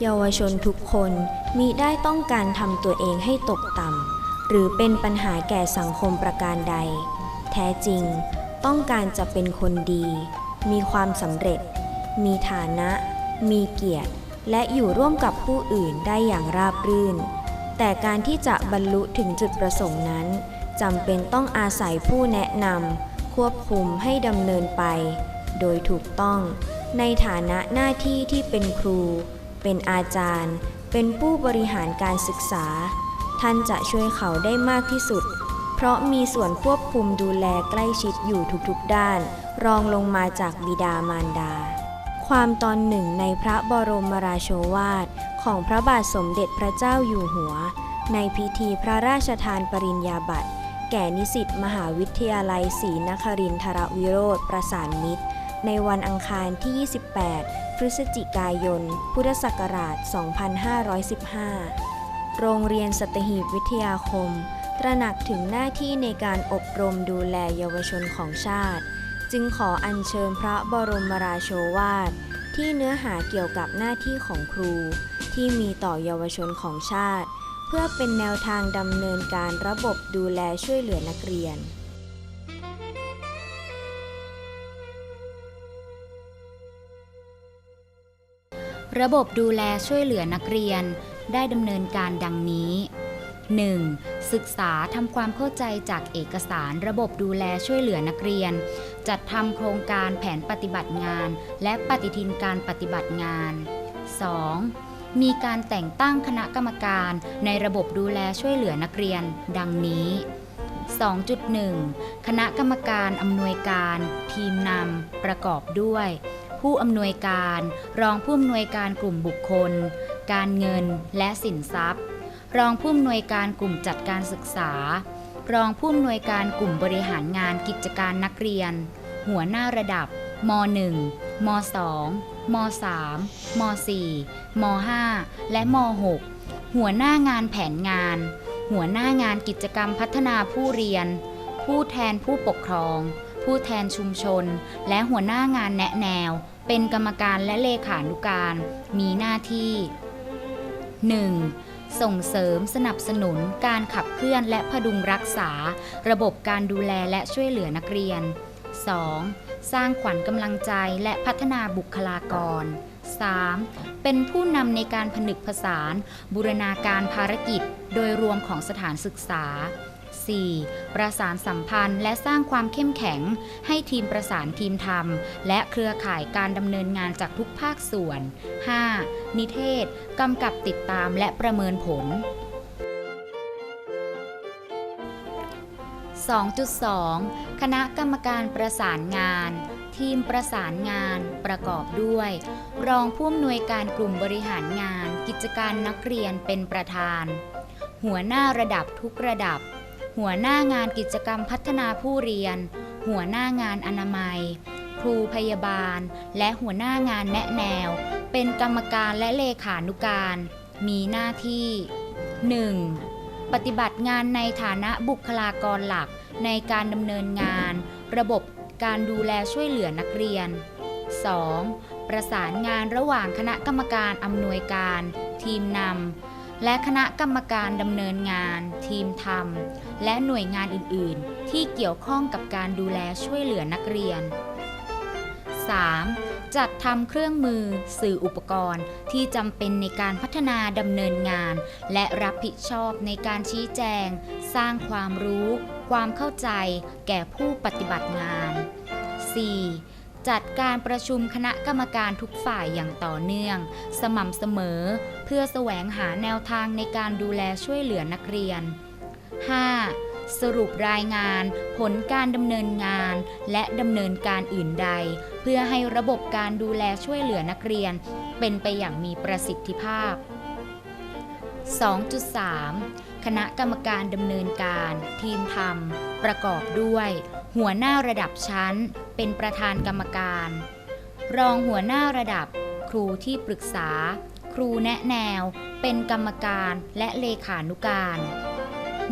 เยาวชนทุกคนมีได้ต้องการทำตัวเองให้ตกต่ำหรือเป็นปัญหาแก่สังคมประการใด แท้จริง ต้องการจะเป็นคนดี มีความสำเร็จ มีฐานะ มีเกียรติ และอยู่ร่วมกับผู้อื่นได้อย่างราบรื่น แต่การที่จะบรรลุถึงจุดประสงค์นั้น จำเป็นต้องอาศัยผู้แนะนำควบคุมให้ดำเนินไป โดยถูกต้อง ในฐานะหน้าที่ที่เป็นครู เป็นอาจารย์ เป็นผู้บริหารการศึกษา ท่านจะช่วยเขาได้มากที่สุด เพราะมีส่วนควบคุมดูแลใกล้ชิดอยู่ทุกๆด้าน รองลงมาจากบิดามารดา ความตอนหนึ่งในพระบรมราโชวาทของพระบาทสมเด็จพระเจ้าอยู่หัวในพิธีพระราชทานปริญญาบัตร แก่นิสิตมหาวิทยาลัยศรีนครินทรวิโรธประสานมิตร ในวันอังคารที่ 28 พฤศจิกายน พุทธศักราช 2515 โรงเรียนสัตหีบวิทยาคม ตระหนักถึงหน้าที่ในการอบรมดูแลเยาวชนของชาติ จึงขออัญเชิญพระบรมราโชวาท ที่เนื้อหาเกี่ยวกับหน้าที่ของครู ที่มีต่อเยาวชนของชาติ พื่อเป็นแนวทางดำเนินการระบบดูแลช่วยเหลือนักเรียน ระบบดูแลช่วยเหลือนักเรียนได้ดำเนินการดังนี้ 1. ศึกษาทำความเข้าใจจากเอกสารระบบดูแลช่วยเหลือนักเรียน จัดทำโครงการแผนปฏิบัติงาน และปฏิทินการปฏิบัติงาน 2. มีการแต่งตั้งคณะกรรมการในระบบดูแลช่วยเหลือนักเรียน ดังนี้ 2.1 คณะกรรมการอำนวยการ ทีมนำประกอบด้วย ผู้อำนวยการ รองผู้อำนวยการกลุ่มบุคคล การเงินและสินทรัพย์ รองผู้อำนวยการกลุ่มจัดการศึกษา รองผู้อำนวยการกลุ่มบริหารงานกิจการนักเรียน หัวหน้าระดับม .1 ม .2 ม .3 ม .4 ม .5 และม .6 หัวหน้างานแผนงาน หัวหน้างานกิจกรรมพัฒนาผู้เรียน ผู้แทนผู้ปกครอง ผู้แทนชุมชน และหัวหน้างานแนะแนว เป็นกรรมการและเลขานุการ มีหน้าที่ 1. ส่งเสริมสนับสนุนการขับเคลื่อนและพดุงรักษา ระบบการดูแลและช่วยเหลือนักเรียน 2. สร้างขวัญกำลังใจและพัฒนาบุคลากร 3. เป็นผู้นำในการผนึกผสานบูรณาการภารกิจ โดยรวมของสถานศึกษา 4. ประสานสัมพันธ์และสร้างความเข้มแข็ง ให้ทีมประสานทีมทำและเครือข่ายการดำเนินงานจากทุกภาคส่วน 5. นิเทศ กำกับติดตามและประเมินผล 2.2 คณะกรรมการประสานงาน ทีมประสานงานประกอบด้วย รองผู้อำนวยการกลุ่มบริหารงาน กิจการนักเรียนเป็นประธาน หัวหน้าระดับทุกระดับ หัวหน้างานกิจกรรมพัฒนาผู้เรียน หัวหน้างานอนามัย ครูพยาบาล และหัวหน้างานแนะแนว เป็นกรรมการและเลขานุการ มีหน้าที่ 1. ปฏิบัติงานในฐานะบุคลากรหลักในการดำเนินงาน ระบบการดูแลช่วยเหลือนักเรียน 2. ประสานงานระหว่างคณะกรรมการอำนวยการ ทีมนำและคณะกรรมการดำเนินงาน ทีมทำและหน่วยงานอื่น ๆ ที่เกี่ยวข้องกับการดูแลช่วยเหลือนักเรียน 3. จัดทำเครื่องมือ สื่ออุปกรณ์ ที่จำเป็นในการพัฒนาดำเนินงาน และรับผิดชอบในการชี้แจง สร้างความรู้ ความเข้าใจ แก่ผู้ปฏิบัติงาน 4. จัดการประชุมคณะกรรมการทุกฝ่ายอย่างต่อเนื่อง สม่ำเสมอ เพื่อแสวงหาแนวทางในการดูแลช่วยเหลือนักเรียน 5. สรุปรายงาน ผลการดำเนินงาน และดำเนินการอื่นใด เพื่อให้ระบบการดูแลช่วยเหลือนักเรียน เป็นไปอย่างมีประสิทธิภาพ 2.3 คณะกรรมการดำเนินการ ทีมทำประกอบด้วย หัวหน้าระดับชั้น เป็นประธานกรรมการ รองหัวหน้าระดับ ครูที่ปรึกษา ครูแนะแนว เป็นกรรมการและเลขานุการ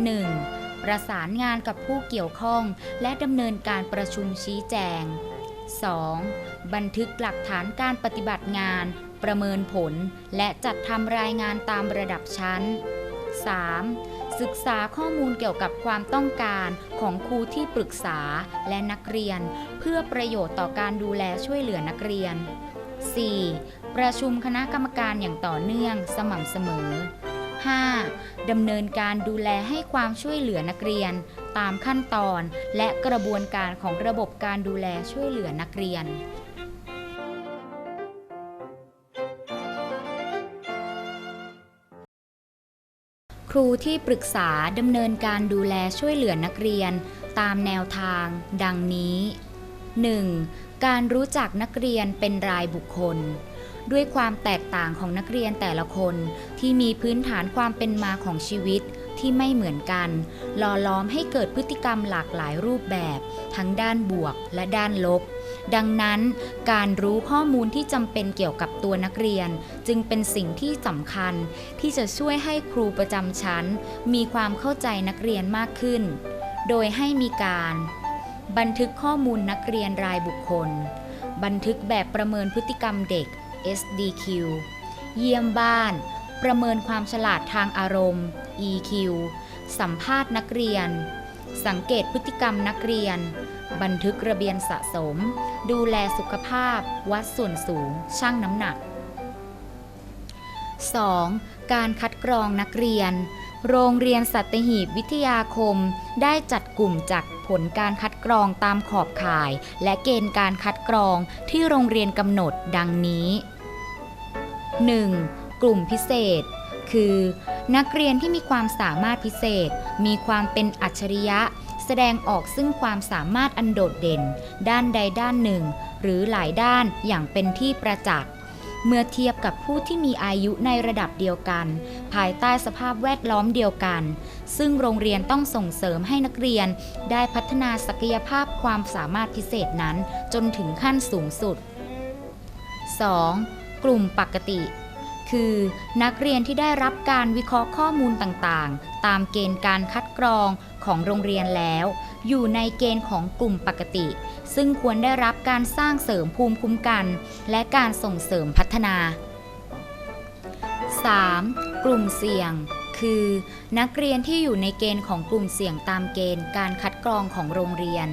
1. ประสานงานกับผู้เกี่ยวข้องและดำเนินการประชุมชี้แจง 2. บันทึกหลักฐานการปฏิบัติงาน ประเมินผล และจัดทำรายงานตามระดับชั้น 3. ศึกษาข้อมูลเกี่ยวกับความต้องการของครูที่ปรึกษาและนักเรียน เพื่อประโยชน์ต่อการดูแลช่วยเหลือนักเรียน 4. ประชุมคณะกรรมการอย่างต่อเนื่องสม่ำเสมอ 5. ดำเนินการดูแลให้ความช่วยเหลือนักเรียน ตามขั้นตอนและกระบวนการของระบบการดูแลช่วยเหลือนักเรียนครูที่ปรึกษาดำเนินการดูแลช่วยเหลือนักเรียน ตามแนวทาง ดังนี้ 1. การรู้จักนักเรียนเป็นรายบุคคล ด้วยความแตกต่างของนักเรียนแต่ละคนที่มีพื้นฐานความเป็นมาของชีวิตที่ไม่เหมือนกัน หล่อล้อมให้เกิดพฤติกรรมหลากหลายรูปแบบ ทั้งด้านบวกและด้านลบ ดังนั้น การรู้ข้อมูลที่จำเป็นเกี่ยวกับตัวนักเรียน จึงเป็นสิ่งที่สำคัญ ที่จะช่วยให้ครูประจำชั้น มีความเข้าใจนักเรียนมากขึ้น โดยให้มีการ บันทึกข้อมูลนักเรียนรายบุคคล บันทึกแบบประเมินพฤติกรรมเด็ก SDQ เยี่ยมบ้าน ประเมินความฉลาดทางอารมณ์ EQ สัมภาษณ์นักเรียน สังเกตพฤติกรรมนักเรียน บันทึกระเบียนสะสม ดูแลสุขภาพ วัดส่วนสูง ชั่งน้ำหนัก 2. การคัดกรองนักเรียน โรงเรียนสัตหีบวิทยาคม ได้จัดกลุ่มจากผลการคัดกรองตามขอบข่าย และเกณฑ์การคัดกรองที่โรงเรียนกำหนดดังนี้ 1. กลุ่มพิเศษ คือ นักเรียนที่มีความสามารถพิเศษ มีความเป็นอัจฉริยะ แสดงออกซึ่งความสามารถอันโดดเด่น ด้านใดด้านหนึ่ง หรือหลายด้านอย่างเป็นที่ประจักษ์เมื่อเทียบกับผู้ที่มีอายุในระดับเดียวกัน ภายใต้สภาพแวดล้อมเดียวกัน ซึ่งโรงเรียนต้องส่งเสริมให้นักเรียนได้พัฒนาศักยภาพความสามารถพิเศษนั้นจนถึงขั้นสูงสุด 2. กลุ่มปกติ คือนักเรียนที่ได้รับการวิเคราะห์ข้อมูลต่างๆ ตามเกณฑ์การคัดกรองของโรงเรียนแล้ว อยู่ในเกณฑ์ของกลุ่มปกติ ซึ่งควรได้รับการสร้างเสริมภูมิคุ้มกัน และการส่งเสริมพัฒนา 3. กลุ่มเสี่ยง คือ นักเรียนที่อยู่ในเกณฑ์ของกลุ่มเสี่ยงตามเกณฑ์การคัดกรองของโรงเรียน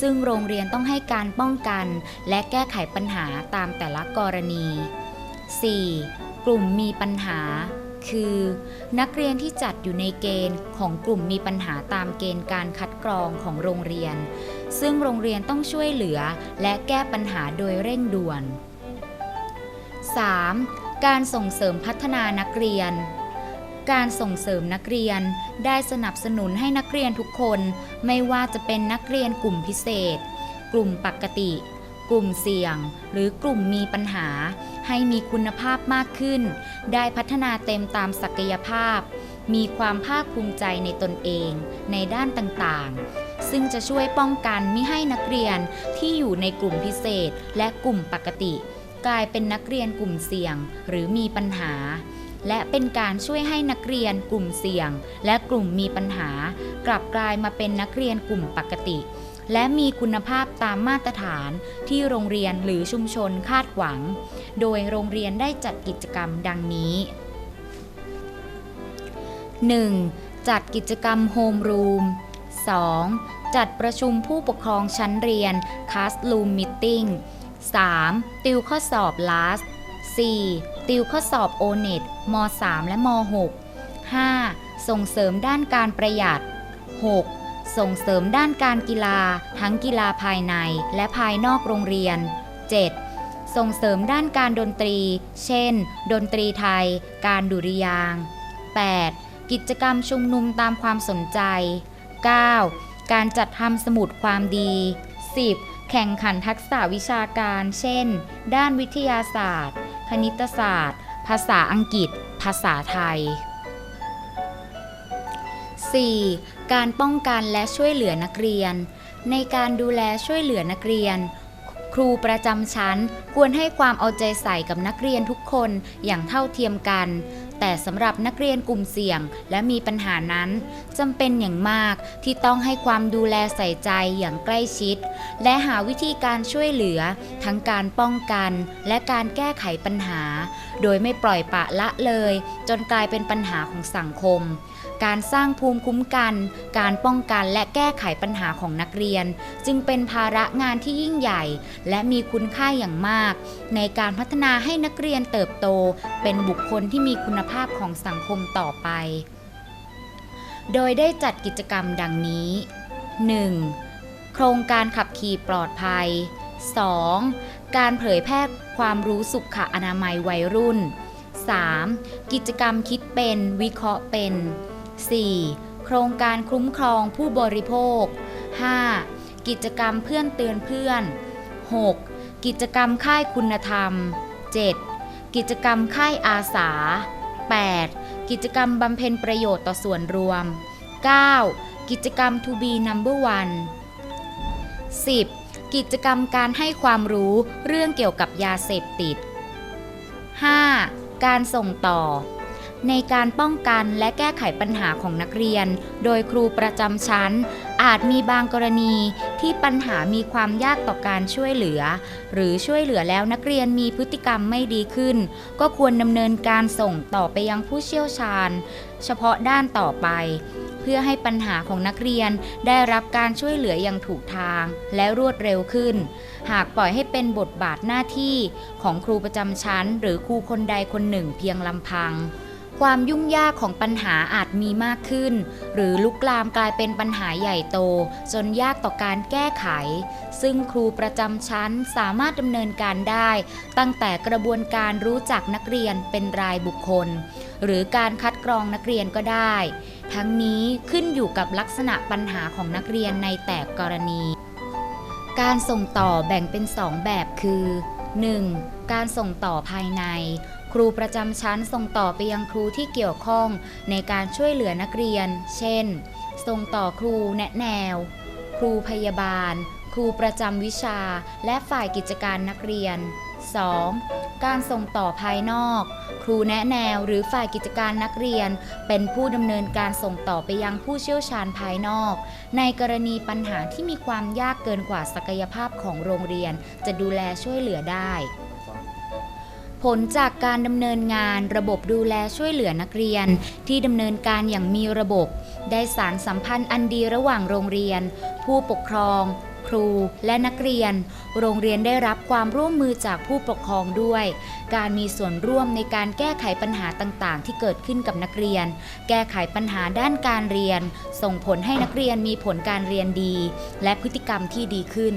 ซึ่งโรงเรียนต้องให้การป้องกัน และแก้ไขปัญหาตามแต่ละกรณี 4. กลุ่มมีปัญหา คือ นักเรียนที่จัดอยู่ในเกณฑ์ของกลุ่มมีปัญหาตามเกณฑ์การคัดกรองของโรงเรียน ซึ่งโรงเรียนต้องช่วยเหลือและแก้ปัญหาโดยเร่งด่วน 3. การส่งเสริมพัฒนานักเรียน การส่งเสริมนักเรียนได้สนับสนุนให้นักเรียนทุกคน ไม่ว่าจะเป็นนักเรียนกลุ่มพิเศษ กลุ่มปกติ กลุ่มเสี่ยง หรือกลุ่มมีปัญหา ให้มีคุณภาพมากขึ้น ได้พัฒนาเต็มตามศักยภาพ มีความภาคภูมิใจในตนเอง ในด้านต่างๆ ซึ่งจะช่วยป้องกันไมิให้นักเรียนที่อยู่ในกลุ่มพิเศษและกลุ่มปกติ กลายเป็นนักเรียนกลุ่มเสี่ยง หรือมีปัญหาและเป็นการช่วยให้นักเรียนกลุ่มเสี่ยง และกลุ่มมีปัญหา กลับกลายมาเป็นนักเรียนกลุ่มปกติ และมีคุณภาพตามมาตรฐานที่โรงเรียนหรือชุมชนคาดหวัง โดยโรงเรียนได้จัดกิจกรรมดังนี้ 1. จัดกิจกรรมโฮมรูม 2. จัดประชุมผู้ปกครองชั้นเรียน Classroom Meeting 3. ติวข้อสอบ LAST 4. ติวข้อสอบ O-NET ม3 และม 6 5. ส่งเสริมด้านการประหยัด 6. ส่งเสริมด้านการกีฬา ทั้งกีฬาภายในและภายนอกโรงเรียน 7. ส่งเสริมด้านการดนตรี เช่น ดนตรีไทย การดุริยาง 8. กิจกรรมชุมนุมตามความสนใจ 9. การจัดทำสมุดความดี 10. แข่งขันทักษะวิชาการ เช่น ด้านวิทยาศาสตร์ คณิตศาสตร์ ภาษาอังกฤษ ภาษาไทย 4. การป้องกันและช่วยเหลือนักเรียน ในการดูแลช่วยเหลือนักเรียน ครูประจำชั้นควรให้ความเอาใจใส่กับนักเรียนทุกคนอย่างเท่าเทียมกัน แต่สำหรับนักเรียนกลุ่มเสี่ยงและมีปัญหานั้นจำเป็นอย่างมากที่ต้องให้ความดูแลใส่ใจอย่างใกล้ชิด และหาวิธีการช่วยเหลือ ทั้งการป้องกันและการแก้ไขปัญหา โดยไม่ปล่อยปละละเลย จนกลายเป็นปัญหาของสังคม การสร้างภูมิคุ้มกัน การป้องกันและแก้ไขปัญหาของนักเรียน จึงเป็นภาระงานที่ยิ่งใหญ่ และมีคุณค่าอย่างมาก ในการพัฒนาให้นักเรียนเติบโต เป็นบุคคลที่มีคุณภาพของสังคมต่อไป โดยได้จัดกิจกรรมดังนี้ 1. โครงการขับขี่ปลอดภัย 2. การเผยแพร่ความรู้สุขอนามัยวัยรุ่น 3. กิจกรรมคิดเป็น วิเคราะห์เป็น 4. โครงการคุ้มครองผู้บริโภค 5. กิจกรรมเพื่อนเตือนเพื่อน 6. กิจกรรมค่ายคุณธรรม 7. กิจกรรมค่ายอาสา 8. กิจกรรมบำเพ็ญประโยชน์ต่อส่วนรวม 9. กิจกรรม to be number one 10. กิจกรรมการให้ความรู้เรื่องเกี่ยวกับยาเสพติด 5. การส่งต่อ ในการป้องกันและแก้ไขปัญหาของนักเรียน โดยครูประจำชั้น อาจมีบางกรณีที่ปัญหามีความยากต่อการช่วยเหลือ หรือช่วยเหลือแล้วนักเรียนมีพฤติกรรมไม่ดีขึ้น ก็ควรดำเนินการส่งต่อไปยังผู้เชี่ยวชาญ เฉพาะด้านต่อไป เพื่อให้ปัญหาของนักเรียนได้รับการช่วยเหลืออย่างถูกทางและรวดเร็วขึ้น หากปล่อยให้เป็นบทบาทหน้าที่ของครูประจำชั้น หรือครูคนใดคนหนึ่งเพียงลำพัง ความยุ่งยากของปัญหาอาจมีมากขึ้น หรือลุกลามกลายเป็นปัญหาใหญ่โต จนยากต่อการแก้ไข ซึ่งครูประจำชั้นสามารถดำเนินการได้ ตั้งแต่กระบวนการรู้จักนักเรียนเป็นรายบุคคล หรือการคัดกรองนักเรียนก็ได้ ทั้งนี้ขึ้นอยู่กับลักษณะปัญหาของนักเรียนในแต่กรณี การส่งต่อแบ่งเป็น 2 แบบคือ 1. การส่งต่อภายใน ครูประจำชั้นส่งต่อไปยังครูที่เกี่ยวข้องในการช่วยเหลือนักเรียน เช่น ส่งต่อครูแนะแนว ครูพยาบาล ครูประจำวิชา และฝ่ายกิจการนักเรียน 2. การส่งต่อภายนอก ครูแนะแนวหรือฝ่ายกิจการนักเรียน เป็นผู้ดำเนินการส่งต่อไปยังผู้เชี่ยวชาญภายนอก ในกรณีปัญหาที่มีความยากเกินกว่าศักยภาพของโรงเรียน จะดูแลช่วยเหลือได้ ผลจากการดำเนินงานระบบดูแลช่วยเหลือนักเรียน ที่ดำเนินการอย่างมีระบบ ได้สารสัมพันธ์อันดีระหว่างโรงเรียน ผู้ปกครอง ครูและนักเรียน โรงเรียนได้รับความร่วมมือจากผู้ปกครองด้วย การมีส่วนร่วมในการแก้ไขปัญหาต่างๆ ที่เกิดขึ้นกับนักเรียน แก้ไขปัญหาด้านการเรียน ส่งผลให้นักเรียนมีผลการเรียนดี และพฤติกรรมที่ดีขึ้น